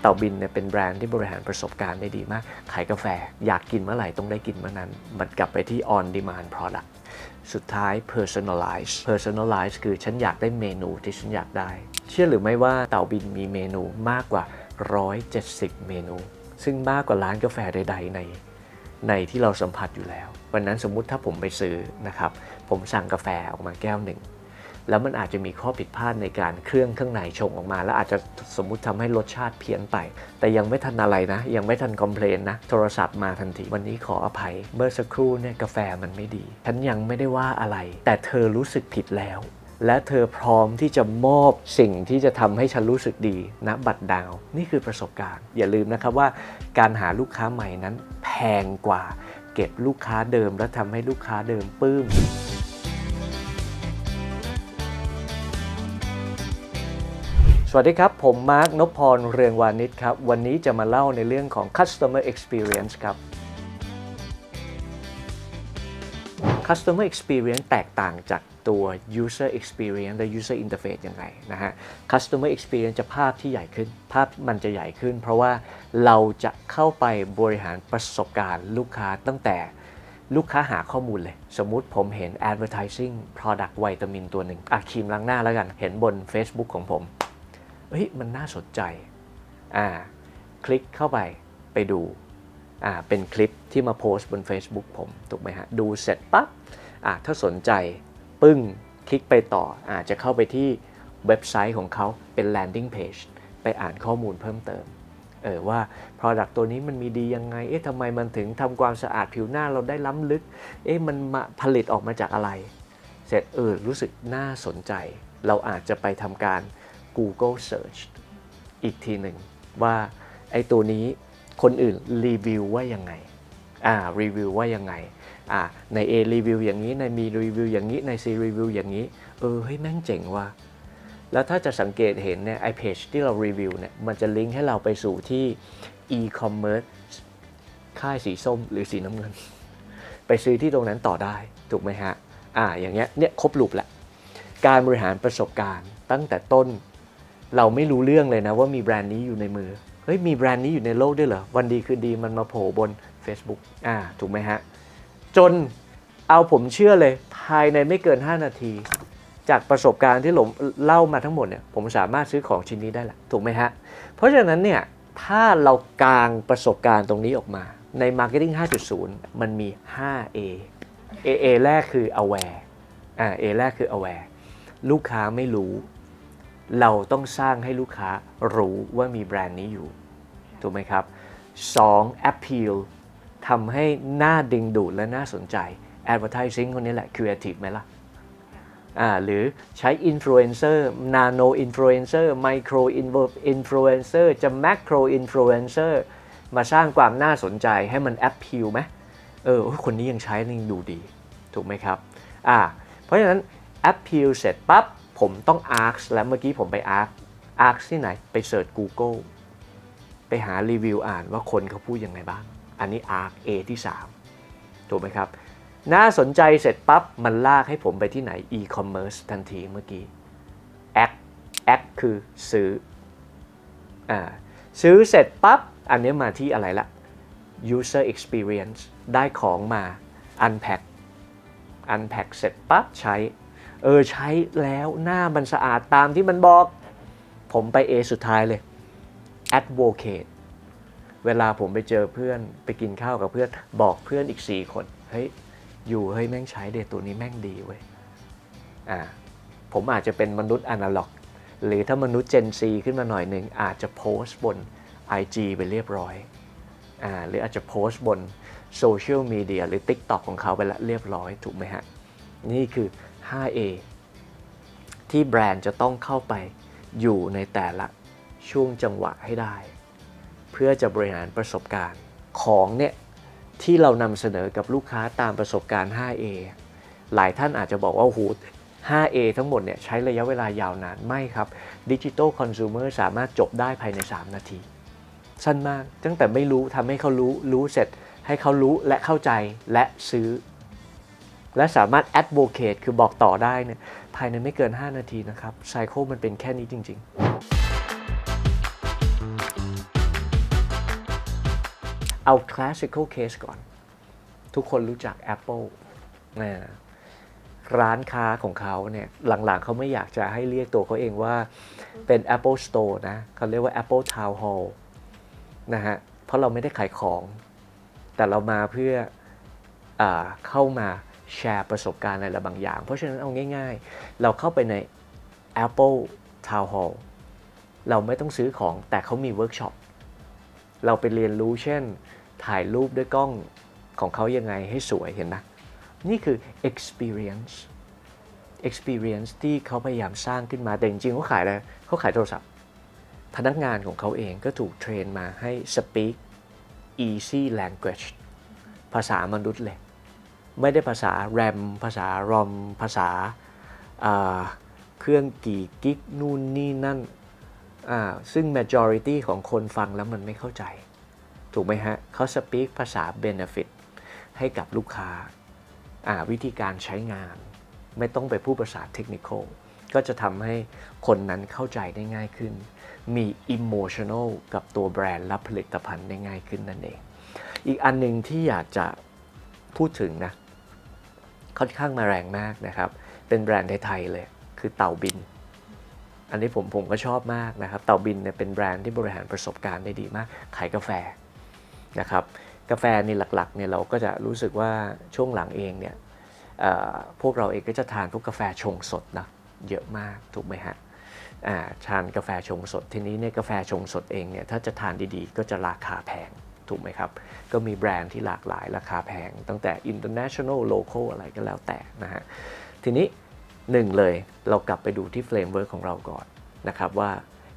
เต่าบินเนี่ยเป็นแบรนด์ที่บริหารประสบการณ์ได้ดีมาก ขายกาแฟอยากกินเมื่อไหร่ต้องได้กินเมื่อนั้น มันกลับไปที่ on demand product สุดท้าย personalize personalize คือฉันอยากได้เมนูที่ฉันอยากได้ เชื่อหรือไม่ว่าเต่าบินมีเมนูมากกว่า 170 เมนู ซึ่งมากกว่าร้านกาแฟใด ๆ ใน ในที่เราสัมผัสอยู่แล้ว วันนั้นสมมุติถ้าผมไปซื้อนะครับ ผมสั่งกาแฟออกมาแก้วหนึ่ง แล้วมันอาจจะมีข้อผิดพลาดในการเครื่องข้างในชงออกมา แล้วอาจจะสมมุติทำให้รสชาติเพี้ยนไป แต่ยังไม่ทันอะไรนะ ยังไม่ทันคอมเพลนนะ โทรศัพท์มาทันที วันนี้ขออภัย เมื่อสักครู่เนี่ยกาแฟมันไม่ดี ฉันยังไม่ได้ว่าอะไร แต่เธอรู้สึกผิดแล้ว และเธอพร้อมที่จะมอบสิ่งที่จะทำให้ฉันรู้สึกดีณบัตรดาว นี่คือประสบการณ์ อย่าลืมนะครับว่า การหาลูกค้าใหม่นั้นแพงกว่า เก็บลูกค้าเดิมและทำให้ลูกค้าเดิมปลื้ม สวัสดีครับ ผมมาร์คนพพร เรืองวานิชครับ วันนี้จะมาเล่าในเรื่องของ customer experience ครับ customer experience แตกต่างจากตัว user experience และ user interface ยังไงนะฮะ customer experience จะภาพที่ใหญ่ขึ้น ภาพมันจะใหญ่ขึ้น เพราะว่าเราจะเข้าไปบริหารประสบการณ์ลูกค้าตั้งแต่ลูกค้าหาข้อมูลเลย สมมุติผมเห็น advertising product วิตามินตัวหนึ่งอะครีมล้างหน้าแล้วกัน เห็นบน Facebook ของผม เฮ้ยมันน่าสนใจอ่าคลิกเข้าไปไปดูอ่าเป็นคลิปที่มาโพสต์บน Facebook ผมถูกไหมฮะดูเสร็จปั๊บอ่าถ้าสนใจปึ้งคลิกไปต่ออาจจะเข้าไปที่เว็บไซต์ของเขาเป็น landing page ไปอ่านข้อมูลเพิ่มเติมเออว่า Product ตัวนี้มันมีดียังไง เอ๊ะทำไมมันถึงทำความสะอาดผิวหน้าเราได้ล้ำลึก เอ๊ะมันมาผลิตออกมาจากอะไร เสร็จเออรู้สึกน่าสนใจ เราอาจจะไปทำการ Google Search อีกทีหนึ่งว่าไอ้ตัวนี้คนอื่นรีวิวว่ายังไง อ่า รีวิวว่ายังไง อ่า ใน A รีวิวอย่างนี้ ใน B รีวิวอย่างนี้ ใน C รีวิวอย่างนี้ เออ เฮ้ย แม่งเจ๋งว่ะ แล้วถ้าจะสังเกตเห็นเนี่ย ไอเพจที่เรารีวิวเนี่ย มันจะลิงก์ให้เราไปสู่ที่ e-commerce ค่ายสีส้มหรือสีน้ำเงิน ไปซื้อที่ตรงนั้นต่อได้ ถูกไหมฮะ อ่า อย่างเงี้ย เนี่ยครบลูปแหละ การบริหารประสบการณ์ตั้งแต่ต้น เราไม่รู้เรื่องเลยนะว่ามีแบรนด์นี้อยู่ในมือ เฮ้ยมีแบรนด์นี้อยู่ในโลกด้วยเหรอ วันดีคือดีมันมาโผล่บน Facebook อ่าถูกไหมฮะ จนเอาผมเชื่อเลยภายในไม่เกิน 5 นาที จากประสบการณ์ที่ผมเล่ามาทั้งหมดเนี่ยผมสามารถซื้อของชิ้นนี้ได้แหละถูกไหมฮะ เพราะฉะนั้นเนี่ยถ้าเรากางประสบการณ์ตรงนี้ออกมาใน Marketing 5.0 มันมี 5A A A แรกคือ aware อ่า A แรกคือ aware ลูกค้าไม่รู้ เราต้องสร้างให้ลูกค้ารู้ว่ามีแบรนด์นี้อยู่ ถูกไหมครับ 2. appeal ทำให้หน้าดึงดูดและน่าสนใจ advertising คนนี้แหละ creative ไหมล่ะอ่าหรือใช้ influencer nano influencer micro influencer จะ macro influencer มาสร้างความน่าสนใจให้มัน appeal ไหมเออคนนี้ยังใช้ยังดูดี ถูกไหมครับอ่าเพราะฉะนั้น appeal เสร็จปั๊บ ผมต้อง ask แล้วเมื่อกี้ผมไป ask ask ที่ไหนไปเสิร์ช Google ไปหารีวิวอ่านว่าคนเขาพูดยังไงบ้าง อันนี้ ask A ที่ 3 ถูกไหมครับ น่าสนใจเสร็จปั๊บ มันลากให้ผมไปที่ไหน e-commerce ทันทีเมื่อกี้ act act คือซื้ออ่าซื้อเสร็จปั๊บ อันนี้มาที่อะไรละ user experience ได้ของมา unpack unpack เสร็จปั๊บใช้ เออใช้แล้วหน้ามันสะอาดตามที่มันบอก ผมไป A สุดท้ายเลย advocate เวลาผมไปเจอเพื่อนไปกินข้าวกับเพื่อนบอกเพื่อนอีก 4 คนเฮ้ยอยู่เฮ้ยแม่งใช้เดตัวนี้แม่งดีเว้ยอ่าผมอาจจะเป็นมนุษย์อนาล็อก หรือถ้ามนุษย์ Gen Z ขึ้นมาหน่อยหนึ่งอาจจะโพสต์บน IG ไปเรียบร้อยอ่าหรืออาจจะโพสต์บนโซเชียลมีเดียหรือ TikTok ของเขาไปละเรียบร้อยถูกไหมฮะ นี่คือ 5A ที่แบรนด์จะต้องเข้าไปอยู่ในแต่ละช่วงจังหวะให้ได้ เพื่อจะบริหารประสบการณ์ของเนี่ยที่เรานำเสนอกับลูกค้าตามประสบการณ์ 5A หลายท่านอาจจะบอกว่าโอ้โห 5A ทั้งหมดเนี่ยใช้ระยะเวลายาวนานไม่ครับดิจิ t a ลคอน sumer สามารถจบได้ภายใน 3 นาที สั้นมากตั้งแต่ไม่รู้ทำให้เขารู้รู้เสร็จให้เขารู้และเข้าใจและซื้อ และสามารถ advocate คือบอกต่อได้เนี่ยภายในไม่เกิน 5 นาทีนะครับไซเคิลมันเป็นแค่นี้จริง ๆ เอา classical case ก่อน ทุกคนรู้จัก Apple นะร้านค้าของเขาเนี่ยหลังๆเขาไม่อยากจะให้เรียกตัวเขาเองว่าเป็น Apple Store นะเขาเรียกว่า Apple Town Hall นะฮะเพราะเราไม่ได้ขายของ แต่เรามาเพื่ออเข้ามา แชร์ประสบการณ์อะไรบางอย่าง เพราะฉะนั้นเอาง่าย ๆ เราเข้าไปใน Apple Town Hall เราไม่ต้องซื้อของแต่เขามีเวิร์กช็อปเราไปเรียนรู้เช่น ถ่ายรูปด้วยกล้องของเขายังไงให้สวยเห็นไหมนี่คือ experience experience ที่เขาพยายามสร้างขึ้นมาแต่จริงๆเขาขายอะไรเขาขายโทรศัพท์ พนักงานของเขาเองก็ถูกเทรนมาให้ speak easy language ภาษามนุษย์เลย ไม่ได้ภาษาแรมภาษารอมภาษาเครื่องกี่กิกนู่นนี่นั่น ซึ่ง majority ของคนฟังแล้วมันไม่เข้าใจ ถูกไหมฮะเขา speak ภาษา benefit ให้กับลูกค้าอ่าวิธีการใช้งาน ไม่ต้องไปพูดภาษาเทคนิคก็จะทำให้คนนั้นเข้าใจได้ง่ายขึ้น มี emotional กับตัวแบรนด์และผลิตภัณฑ์ได้ง่ายขึ้นนั่นเอง อีกอันหนึ่งที่อยากจะพูดถึงนะ ค่อนข้างมาแรงมากนะครับ เป็นแบรนด์ไทยๆเลย คือเต่าบิน อันนี้ผมผมก็ชอบมากนะครับ เต่าบินเนี่ยเป็นแบรนด์ที่บริหารประสบการณ์ได้ดีมาก ขายกาแฟนะครับ กาแฟนี่หลักๆเนี่ยเราก็จะรู้สึกว่าช่วงหลังเองเนี่ยพวกเราเองก็จะทานพวกกาแฟชงสดนะเยอะมากถูกไหมฮะทานกาแฟชงสดทีนี้เนี่ยกาแฟชงสดเองเนี่ยถ้าจะทานดีๆ ก็จะราคาแพง ถูกไหมครับ ก็มีแบรนด์ที่หลากหลายราคาแพง ตั้งแต่ international local อะไรก็แล้วแต่นะฮะ ทีนี้หนึ่งเลยเรากลับไปดูที่เฟรมเวิร์ของเราก่อนนะครับว่า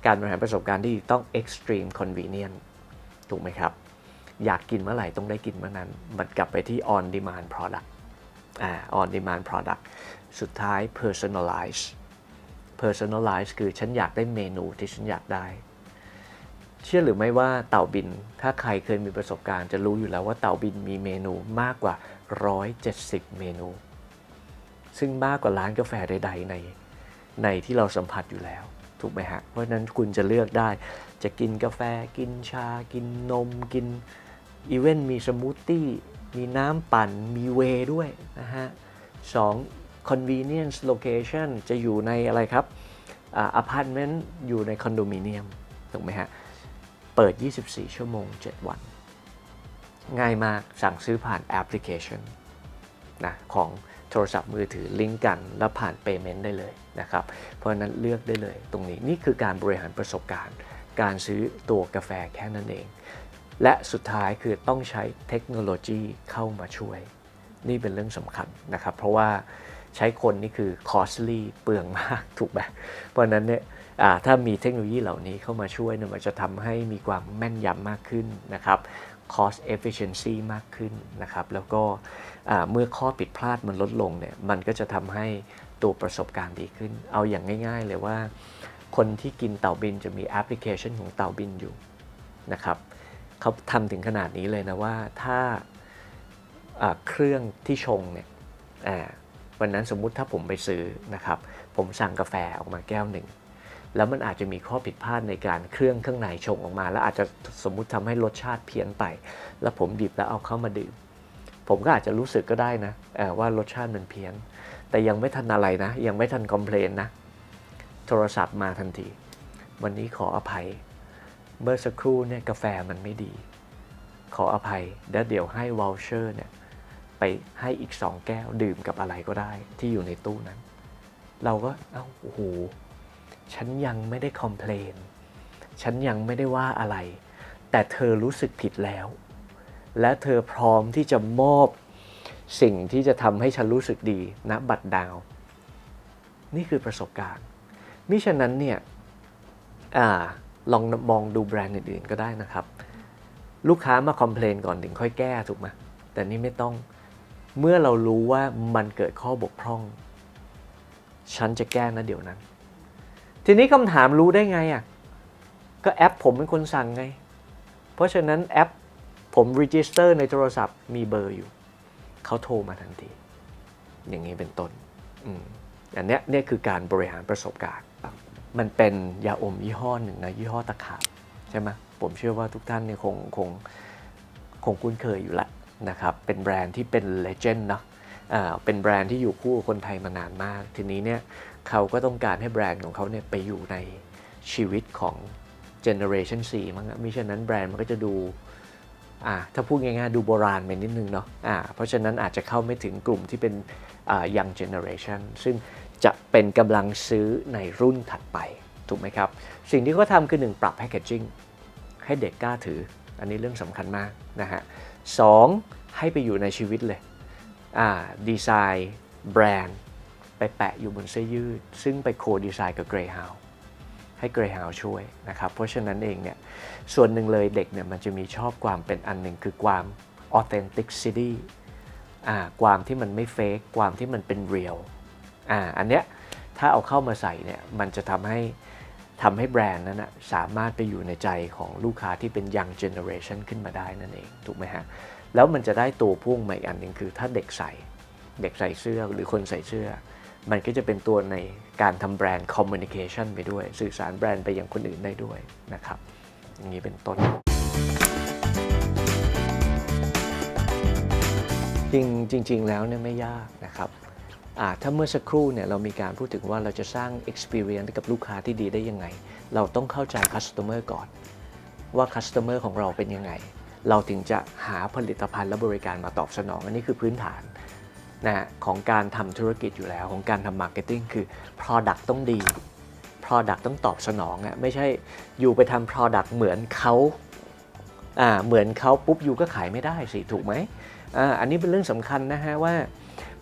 การบริหารประสบการณ์ที่ต้อง extreme convenient ถูกไหมครับ อยากกินเมื่อไหร่ต้องได้กินเมื่อนั้น มันกลับไปที่ on demand product อ่า on demand product สุดท้าย personalize personalize คือฉันอยากได้เมนูที่ฉันอยากได้ เชื่อหรือไม่ว่าเต่าบิน ถ้าใครเคยมีประสบการณ์จะรู้อยู่แล้วว่าเต่าบินมีเมนูมากกว่า 170 เมนู ซึ่งมากกว่าร้านกาแฟใด ๆ ในในที่เราสัมผัสอยู่แล้ว ถูกไหมฮะ เพราะฉะนั้นคุณจะเลือกได้ จะกินกาแฟกินชา กินนมกินอีเวนมีสมูทตี้มีน้ำปั่นมีเวย์ด้วยนะฮะสอง convenience location จะอยู่ในอะไรครับอพาร์ตเมนต์อยู่ในคอนโดมิเนียมถูกไหมฮะ เปิด 24 ชั่วโมง 7 วัน ง่ายมากสั่งซื้อผ่านแอปพลิเคชันนะของโทรศัพท์มือถือลิงก์กัน แล้วผ่าน Payment ได้เลยนะครับ เพราะนั้นเลือกได้เลยตรงนี้นี่คือการบริหารประสบการณ์ การซื้อตัวกาแฟแค่นั้นเอง และสุดท้ายคือต้องใช้เทคโนโลยีเข้ามาช่วย นี่เป็นเรื่องสำคัญนะครับ เพราะว่าใช้คนนี่คือ costly เปลืองมากถูกไหมเพราะนั้นเนี่ย ถ้ามีเทคโนโลยีเหล่านี้เข้ามาช่วยเนี่ยมันจะทำให้มีความแม่นยำมากขึ้นนะครับ cost efficiency มากขึ้นนะครับ แล้วก็เมื่อข้อผิดพลาดมันลดลงเนี่ยมันก็จะทำให้ตัวประสบการณ์ดีขึ้น เอาอย่างง่ายๆเลยว่า คนที่กินเต่าบินจะมีแอปพลิเคชันของเต่าบินอยู่นะครับเขาทำถึงขนาดนี้เลยนะว่าถ้าเครื่องที่ชงเนี่ยวันนั้นสมมุติถ้าผมไปซื้อนะครับ ผมสั่งกาแฟออกมาแก้วหนึ่ง แล้วมันอาจจะมีข้อผิดพลาดในการเครื่องข้างในชงออกมา แล้วอาจจะสมมุติทำให้รสชาติเพี้ยนไป แล้วผมดิบแล้วเอาเข้ามาดื่ม ผมก็อาจจะรู้สึกก็ได้นะว่ารสชาติมันเพี้ยน แต่ยังไม่ทันอะไรนะ ยังไม่ทันคอมเพลนนะ โทรศัพท์มาทันที วันนี้ขออภัย เมื่อสักครู่เนี่ยกาแฟมันไม่ดี ขออภัยแล้วเดี๋ยวให้วอลเชอร์เนี่ยไปให้อีก2แก้วดื่มกับอะไรก็ได้ที่อยู่ในตู้นั้น เราก็เอ้าโอ้โห ฉันยังไม่ได้คอมเพลน ฉันยังไม่ได้ว่าอะไร แต่เธอรู้สึกผิดแล้ว และเธอพร้อมที่จะมอบสิ่งที่จะทำให้ฉันรู้สึกดีณบัตรดาว นี่คือประสบการณ์ มิฉะนั้นเนี่ยอลองมองดูแบรนด์อื่น ๆ ก็ได้นะครับ ลูกค้ามาคอมเพลนก่อนถึงค่อยแก้ถูกไหมแต่นี่ไม่ต้อง เมื่อเรารู้ว่ามันเกิดข้อบกพร่อง ฉันจะแก้นะเดี๋ยวนั้น ทีนี้คำถามรู้ได้ไงอะ ก็แอปผมเป็นคนสั่งไง เพราะฉะนั้นแอปผมรีจิสเตอร์ในโทรศัพท์มีเบอร์อยู่ เขาโทรมาทันที อย่างนี้เป็นต้นอืมอันนี้เนี่ยคือการบริหารประสบการณ์ มันเป็นยาอมยี่ห้อหนึ่งนะยี่ห้อตะขาบใช่ไหมผมเชื่อว่าทุกท่านเนี่ยคงคงคงคุ้นเคยอยู่แล้วนะครับ เป็นแบรนด์ที่เป็นเลเจนด์เนาะอ่าเป็นแบรนด์ที่อยู่คู่คนไทยมานานมาก ทีนี้เนี่ย เขาก็ต้องการให้แบรนด์ของเขาเนี่ยไปอยู่ในชีวิตของ Generation 4 มั้งอะมิฉะนั้นแบรนด์มันก็จะดูอ่าถ้าพูดง่ายๆ ดูโบราณไปนิดนึงเนาะอ่าเพราะฉะนั้นอาจจะเข้าไม่ถึงกลุ่มที่เป็นอ่า young generation ซึ่งจะเป็นกำลังซื้อในรุ่นถัดไป ถูกไหมครับ สิ่งที่เขาทำคือ1ปรับแพ c เกจจิ้งให้เด็กกล้าถือ อันนี้เรื่องสำคัญมากนะฮะสองให้ไปอยู่ในชีวิตเลยอ่าดีไซน์แบรนด์ ไปแปะอยู่บนเสื้อยืด ซึ่งไปโคดีไซน์กับ Greyhound ให้ Greyhound ช่วยนะครับ เพราะฉะนั้นเองเนี่ยส่วนหนึ่งเลยเด็กเนี่ยมันจะมีชอบความเป็นอันหนึ่งคือความ authenticity อ่าความที่มันไม่เฟกความที่มันเป็น real อ่าอันเนี้ยถ้าเอาเข้ามาใส่เนี่ยมันจะทำให้ทำให้แบรนด์นั้นนะสามารถไปอยู่ในใจของลูกค้าที่เป็น young generation ขึ้นมาได้นั่นเองถูกไหมฮะ แล้วมันจะได้ตัวพุ่งมาอีกอันหนึ่งคือถ้าเด็กใส่ เด็กใส่เสื้อหรือคนใส่เสื้อ มันก็จะเป็นตัวในการทำแบรนด์ communication ไปด้วย สื่อสารแบรนด์ไปยังคนอื่นได้ด้วยนะครับ อย่างนี้เป็นต้นจริงจริง ๆ แล้วเนี่ยไม่ยากนะครับถ้าเมื่อสักครู่เนี่ยเรามีการพูดถึงว่าเราจะสร้าง experience ให้กับลูกค้าที่ดีได้ยังไง เราต้องเข้าใจ customer ก่อน ว่า customer ของเราเป็นยังไง เราถึงจะหาผลิตภัณฑ์และบริการมาตอบสนอง อันนี้คือพื้นฐาน นะของการทำธุรกิจอยู่แล้วของการทำ marketing คือ product ต้องดี product ต้องตอบสนองอะไม่ใช่อยู่ไปทำ product เหมือนเขาอ่าเหมือนเขาปุ๊บอยู่ก็ขายไม่ได้สิถูกไหมอ่าอันนี้เป็นเรื่องสำคัญนะฮะว่า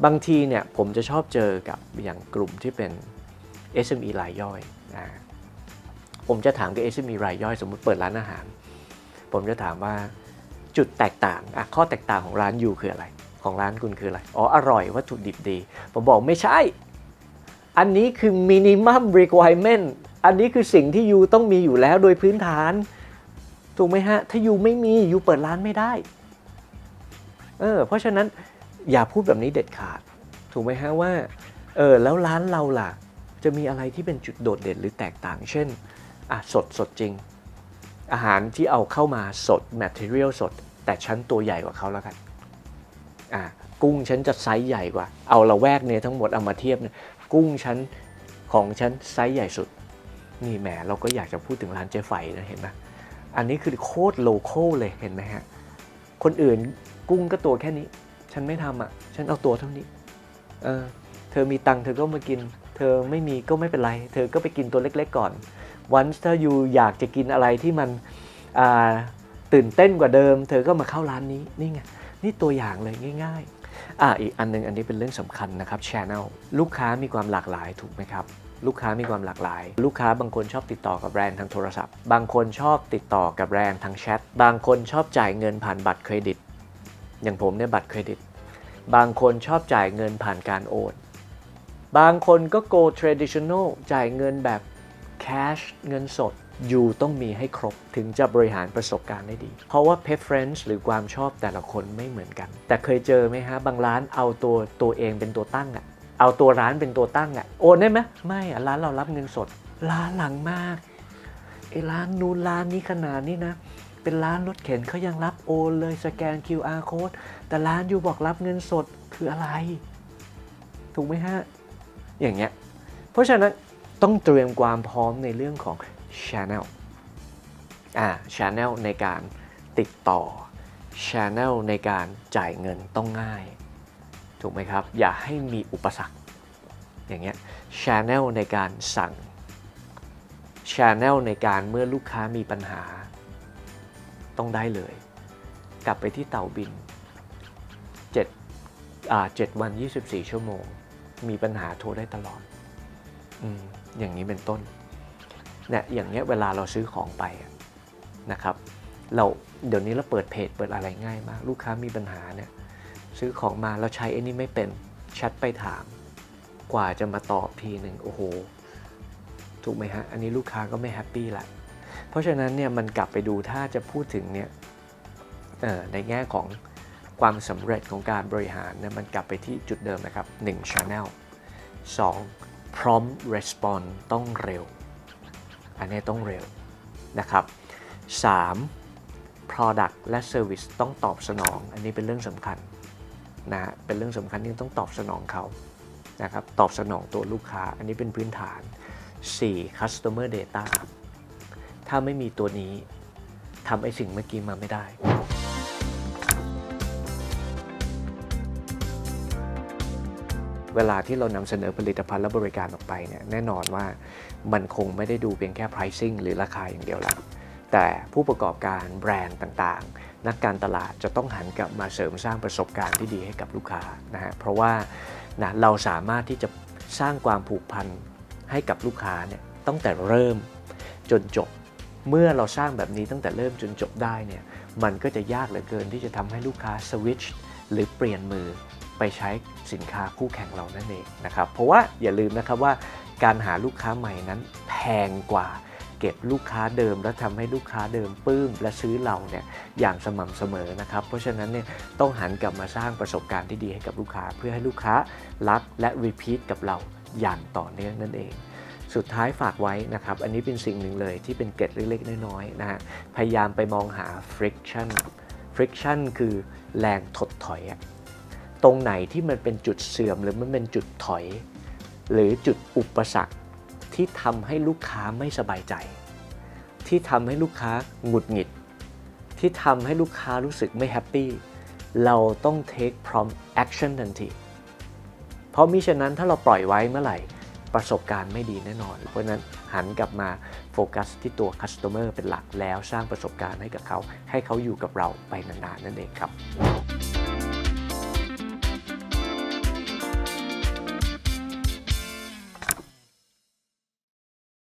บางทีเนี่ยผมจะชอบเจอกับอย่างกลุ่มที่เป็น SME รายย่อยอ่าผมจะถามกับ SME รายย่อยสมมุติเปิดร้านอาหาร ผมจะถามว่าจุดแตกต่างอะข้อแตกต่างของร้านอยู่คืออะไร ของร้านคุณคืออะไร อ๋อ อร่อยวัตถุดิบดี ผมบอกไม่ใช่ อันนี้คือ minimum requirement อันนี้คือสิ่งที่ยูต้องมีอยู่แล้วโดยพื้นฐาน ถูกไหมฮะ ถ้ายูไม่มียูเปิดร้านไม่ได้ เออ เพราะฉะนั้นอย่าพูดแบบนี้เด็ดขาด ถูกไหมฮะว่า เออ แล้วร้านเราล่ะ จะมีอะไรที่เป็นจุดโดดเด่นหรือแตกต่าง เช่น อะ สดสดจริง อาหารที่เอาเข้ามาสด material สด แต่ชั้นตัวใหญ่กว่าเขาแล้วกัน กุ้งฉันจะไซส์ใหญ่กว่า เอาละแวกเนี่ยทั้งหมดเอามาเทียบเนี่ยกุ้งชั้นของฉันไซส์ใหญ่สุด นี่แหมเราก็อยากจะพูดถึงร้านเจ๊ไฝนะเห็นไหมอันนี้คือโคตรโลโก้เลยเห็นไหมฮะ คนอื่นกุ้งก็ตัวแค่นี้ ฉันไม่ทำอะ ฉันเอาตัวเท่านี้ เออ เธอมีตังค์เธอก็มากิน เธอไม่มีก็ไม่เป็นไร เธอก็ไปกินตัวเล็ก ๆ ก่อน วันถ้าอยู่อยากจะกินอะไรที่มันตื่นเต้นกว่าเดิม เธอก็มาเข้าร้านนี้ นี่ไง นี่ตัวอย่างเลยง่ายๆอ่าอีกอันหนึงอันนี้เป็นเรื่องสำคัญนะครับ Channel ลูกค้ามีความหลากหลายถูกไหมครับลูกค้ามีความหลากหลาย ลูกค้าบางคนชอบติดต่อกับแบรนด์ทางโทรศัพท์ บางคนชอบติดต่อกับแบรนด์ทางแชท บางคนชอบจ่ายเงินผ่านบัตรเครดิต อย่างผมเนี่ยบัตรเครดิต บางคนชอบจ่ายเงินผ่านการโอน บางคนก็ go traditional จ่ายเงินแบบ cash เงินสด ยู่ต้องมีให้ครบถึงจะบริหารประสบการณ์ได้ดี เพราะว่า preference หรือความชอบแต่ละคนไม่เหมือนกัน แต่เคยเจอไหมฮะ บางร้านเอาตัวตัวเองเป็นตัวตั้งอะเอาตัวร้านเป็นตัวตั้งอะโอนได้ไหมไม่อะร้านเรารับเงินสด ร้านหลังมากไอ้ร้านนู้นร้านนี้ขนาดนี้นะ เป็นร้านรถเข็นเขายังรับโอนเลยสแกน QR code แต่ร้านอยู่บอกรับเงินสดคืออะไร ถูกไหมฮะ อย่างเงี้ย เพราะฉะนั้นต้องเตรียมความพร้อมในเรื่องของ Channel อ่า Channel ในการติดต่อ Channel ในการจ่ายเงินต้องง่าย ถูกไหมครับ อย่าให้มีอุปสรรค อย่างเงี้ย Channel ในการสั่ง Channel ในการเมื่อลูกค้ามีปัญหา ต้องได้เลย กลับไปที่เต่าบิน7อ่า7วัน 24 ชั่วโมง มีปัญหาโทรได้ตลอด อืม อย่างนี้เป็นต้น เนี่ยอย่างเงี้ยเวลาเราซื้อของไปนะครับเราเดี๋ยวนี้เราเปิดเพจเปิดอะไรง่ายมาก ลูกค้ามีปัญหาเนี่ยซื้อของมาแล้วใช้ไอ้นี่ไม่เป็นแชทไปถาม กว่าจะมาตอบทีหนึ่งโอ้โหถูกไหมฮะอันนี้ลูกค้าก็ไม่แฮปปี้ละเพราะฉะนั้นเนี่ยมันกลับไปดูถ้าจะพูดถึงเนี่ยในแง่ของความสำเร็จของการบริหารเนี่ยมันกลับไปที่จุดเดิมนะครับ 1 Channel 2 prompt response ต้องเร็ว อันนี้ต้องเร็วนะครับ 3 Product และ Service ต้องตอบสนอง อันนี้เป็นเรื่องสำคัญนะเป็นเรื่องสำคัญที่ต้องตอบสนองเขานะครับตอบสนองตัวลูกค้า อันนี้เป็นพื้นฐาน 4. Customer Data ถ้าไม่มีตัวนี้ทำไอ้สิ่งเมื่อกี้มาไม่ได้ เวลาที่เรานำเสนอผลิตภัณฑ์และบริการออกไปเนี่ยแน่นอนว่ามันคงไม่ได้ดูเพียงแค่ pricing หรือราคาอย่างเดียวละแต่ผู้ประกอบการแบรนด์ต่างๆ นักการตลาดจะต้องหันกลับมาเสริมสร้างประสบการณ์ที่ดีให้กับลูกค้านะฮะเพราะว่านะเราสามารถที่จะสร้างความผูกพันให้กับลูกค้าเนี่ยตั้งแต่เริ่มจนจบ เมื่อเราสร้างแบบนี้ตั้งแต่เริ่มจนจบได้เนี่ยมันก็จะยากเหลือเกินที่จะทำให้ลูกค้าสวิตช์หรือเปลี่ยนมือ ไปใช้สินค้าคู่แข่งเรานั่นเองนะครับ เพราะว่าอย่าลืมนะครับว่าการหาลูกค้าใหม่นั้นแพงกว่าเก็บลูกค้าเดิม และทำให้ลูกค้าเดิมปลื้มและซื้อเราเนี่ยอย่างสม่ำเสมอนะครับ เพราะฉะนั้นเนี่ยต้องหันกลับมาสร้างประสบการณ์ที่ดีให้กับลูกค้า เพื่อให้ลูกค้ารักและรีพีทกับเราอย่างต่อเนื่องนั่นเอง สุดท้ายฝากไว้นะครับ อันนี้เป็นสิ่งหนึ่งเลยที่เป็นเกร็ดเล็กๆ น้อยๆนะฮะพยายามไปมองหา friction friction คือแรงถดถอยอะ ตรงไหนที่มันเป็นจุดเสื่อมหรือมันเป็นจุดถอย หรือจุดอุปสรรคที่ทำให้ลูกค้าไม่สบายใจ ที่ทำให้ลูกค้าหงุดหงิด ที่ทำให้ลูกค้ารู้สึกไม่แฮปปี้เราต้อง take prompt action ทันที เพราะมิฉะนั้นถ้าเราปล่อยไว้เมื่อไหร่ประสบการณ์ไม่ดีแน่นอน เพราะนั้นหันกลับมาโฟกัสที่ตัว Customer เป็นหลักแล้วสร้างประสบการณ์ให้กับเขา ให้เขาอยู่กับเราไปนานๆนั่นเองครับ